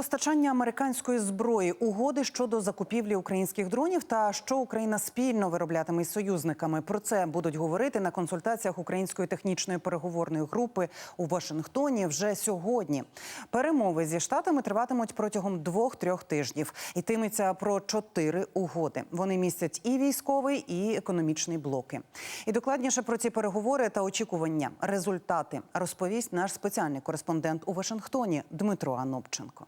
Постачання американської зброї, угоди щодо закупівлі українських дронів та що Україна спільно вироблятиме із союзниками. Про це будуть говорити на консультаціях української технічної переговорної групи у Вашингтоні вже сьогодні. Перемови зі штатами триватимуть протягом двох-трьох тижнів. Йтиметься про чотири угоди. Вони містять і військовий, і економічний блоки. І докладніше про ці переговори та очікування, результати розповість наш спеціальний кореспондент у Вашингтоні Дмитро Анопченко.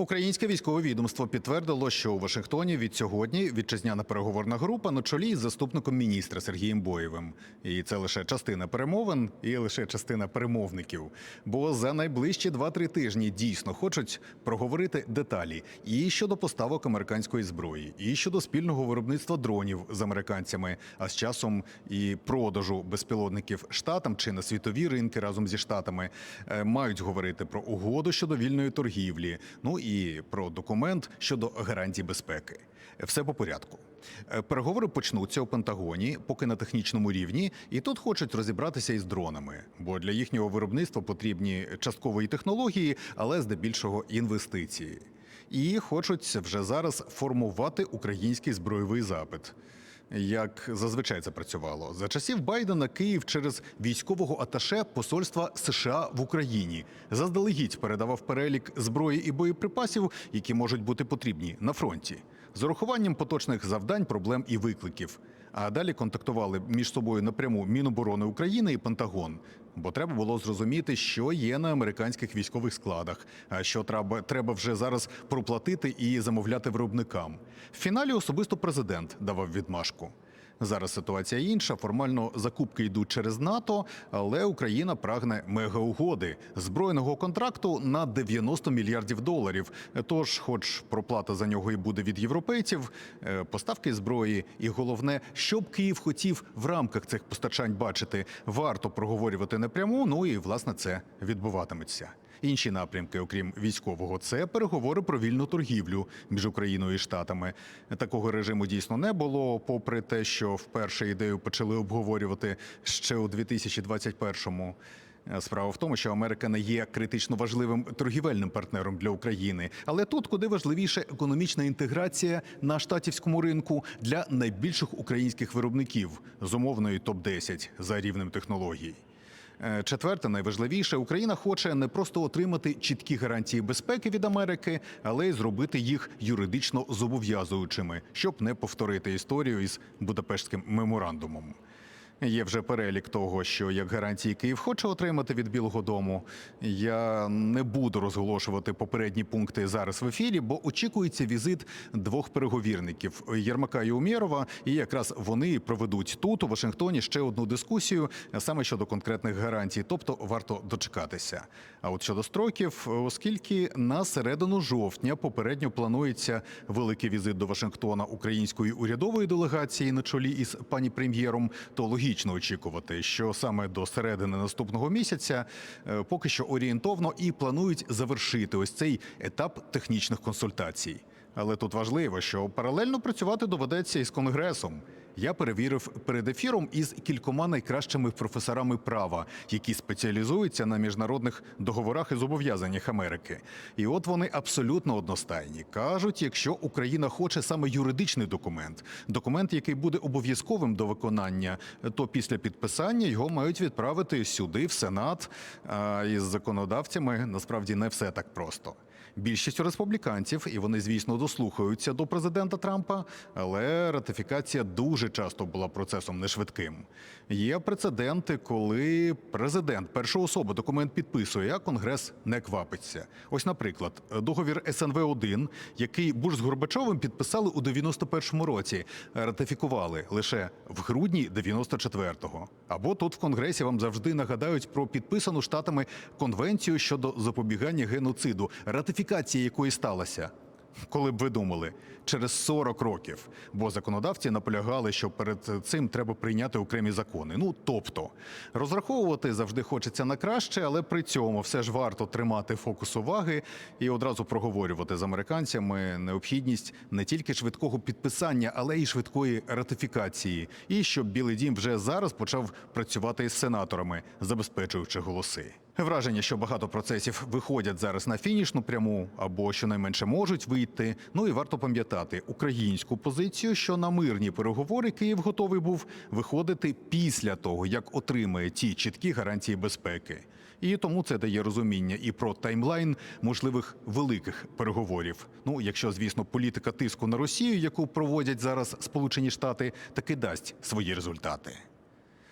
Українське військове відомство підтвердило, що у Вашингтоні від сьогодні вітчизняна переговорна група на чолі із заступником міністра Сергієм Боєвим. І це лише частина перемовин і лише частина перемовників. Бо за найближчі 2-3 тижні дійсно хочуть проговорити деталі і щодо поставок американської зброї, і щодо спільного виробництва дронів з американцями, а з часом і продажу безпілотників штатам чи на світові ринки разом зі штатами Е, мають говорити про угоду щодо вільної торгівлі. Ну і про документ щодо гарантій безпеки. Все по порядку. Е, Переговори почнуться у Пентагоні, поки на технічному рівні, і тут хочуть розібратися із дронами, бо для їхнього виробництва потрібні часткової технології, але здебільшого інвестиції. І хочуть вже зараз формувати український збройовий запит. Як зазвичай це працювало за часів Байдена Київ через військового аташе посольства США в Україні заздалегідь передавав перелік зброї і боєприпасів, які можуть бути потрібні на фронті, з урахуванням поточних завдань, проблем і викликів. А далі контактували між собою напряму Міноборони України і Пентагон. Бо треба було зрозуміти, що є на американських військових складах, а що треба, треба вже зараз проплатити і замовляти виробникам. В фіналі особисто президент давав відмашку. Зараз ситуація інша. Формально закупки йдуть через НАТО, але Україна прагне мегаугоди збройного контракту на 90 мільярдів доларів. Тож, хоч проплата за нього і буде від європейців, е, поставки зброї, і головне, що б Київ хотів в рамках цих постачань бачити, варто проговорювати напряму. Ну і власне це відбуватиметься. Інші напрямки, окрім військового, це переговори про вільну торгівлю між Україною і Штатами. Такого режиму дійсно не було, попри те, що вперше ідею почали обговорювати ще у 2021-му. Справа в тому, що Америка не є критично важливим торгівельним партнером для України, але тут куди важливіше економічна інтеграція на штатівському ринку для найбільших українських виробників з умовної топ 10 за рівнем технологій. Е, Четверте, найважливіше, Україна хоче не просто отримати чіткі гарантії безпеки від Америки, але й зробити їх юридично зобов'язуючими, щоб не повторити історію із Будапештським меморандумом. Є вже перелік того, що як гарантії Київ хоче отримати від Білого Дому. Я не буду розголошувати попередні пункти зараз в ефірі, бо очікується візит двох переговірників Єрмака і Умєрова, і якраз вони проведуть тут у Вашингтоні ще одну дискусію саме щодо конкретних гарантій. Тобто варто дочекатися. А от щодо строків, оскільки на середину жовтня попередньо планується великий візит до Вашингтона української урядової делегації на чолі із пані прем'єром, то логічно очікувати, що саме до середини наступного місяця е, поки що орієнтовно і планують завершити ось цей етап технічних консультацій. Але тут важливо, що паралельно працювати доведеться із конгресом. Я перевірив перед ефіром із кількома найкращими професорами права, які спеціалізуються на міжнародних договорах і зобов'язаннях Америки. І от вони абсолютно одностайні. кажуть, якщо Україна хоче саме юридичний документ, документ, який буде обов'язковим до виконання, то після підписання його мають відправити сюди, в Сенат. А із законодавцями насправді не все так просто. Більшість республіканців, і вони, звісно, дослухаються до президента Трампа, але ратифікація дуже часто була процесом нешвидким. Є прецеденти, коли президент перша особа документ підписує, а конгрес не квапиться. Ось, наприклад, договір СНВ 1 який Буш з Горбачовим підписали у 91-му році, ратифікували лише в грудні 94-го. Або тут в конгресі вам завжди нагадають про підписану штатами конвенцію щодо запобігання геноциду, ратифікація якої сталася. Коли б ви думали, через 40 років, бо законодавці наполягали, що перед цим треба прийняти окремі закони. Ну тобто розраховувати завжди хочеться на краще, але при цьому все ж варто тримати фокус уваги і одразу проговорювати з американцями необхідність не тільки швидкого підписання, але й швидкої ратифікації, і щоб Білий Дім вже зараз почав працювати із сенаторами, забезпечуючи голоси. Враження, що багато процесів виходять зараз на фінішну пряму або щонайменше можуть вийти. Ну і варто пам'ятати українську позицію, що на мирні переговори Київ готовий був виходити після того, як отримає ті чіткі гарантії безпеки. І тому це дає розуміння і про таймлайн можливих великих переговорів. Ну, якщо, звісно, політика тиску на Росію, яку проводять зараз Сполучені Штати, таки дасть свої результати.